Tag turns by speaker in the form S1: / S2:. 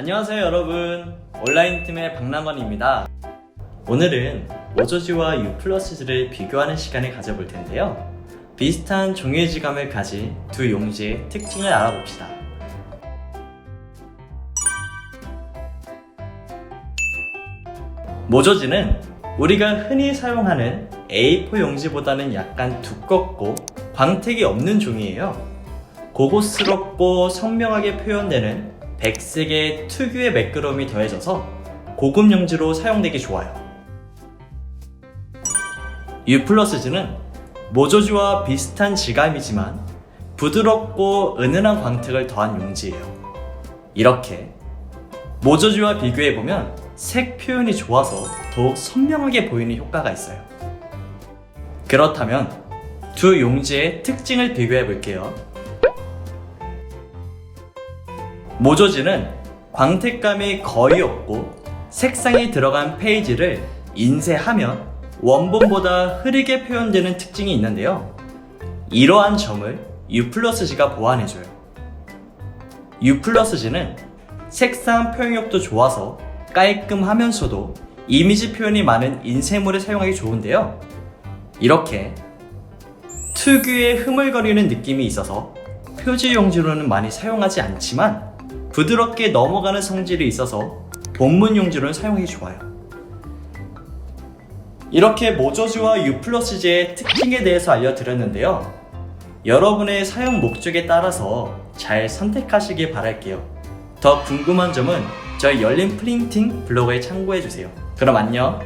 S1: 안녕하세요 여러분. 온라인 팀의 박남원입니다. 오늘은 모조지와 유플러스지를 비교하는 시간을 가져볼 텐데요. 비슷한 종이의 질감을 가진 두 용지의 특징을 알아봅시다. 모조지는 우리가 흔히 사용하는 A4 용지보다는 약간 두껍고 광택이 없는 종이에요. 고급스럽고 선명하게 표현되는 백색의 특유의 매끄러움이 더해져서 고급 용지로 사용되기 좋아요. U 플러스즈는 모조지와 비슷한 질감이지만 부드럽고 은은한 광택을 더한 용지예요. 이렇게 모조지와 비교해보면 색 표현이 좋아서 더욱 선명하게 보이는 효과가 있어요. 그렇다면 두 용지의 특징을 비교해 볼게요. 모조지는 광택감이 거의 없고 색상이 들어간 페이지를 인쇄하면 원본보다 흐리게 표현되는 특징이 있는데요. 이러한 점을 U 플러스지가 보완해줘요. U 플러스지는 색상 표현력도 좋아서 깔끔하면서도 이미지 표현이 많은 인쇄물을 사용하기 좋은데요. 이렇게 특유의 흐물거리는 느낌이 있어서 표지 용지로는 많이 사용하지 않지만 부드럽게 넘어가는 성질이 있어서 본문 용지로는 사용하기 좋아요. 이렇게 모조지와 U 플러스지의 특징에 대해서 알려드렸는데요. 여러분의 사용 목적에 따라서 잘 선택하시길 바랄게요. 더 궁금한 점은 저희 열린 프린팅 블로그에 참고해주세요. 그럼 안녕!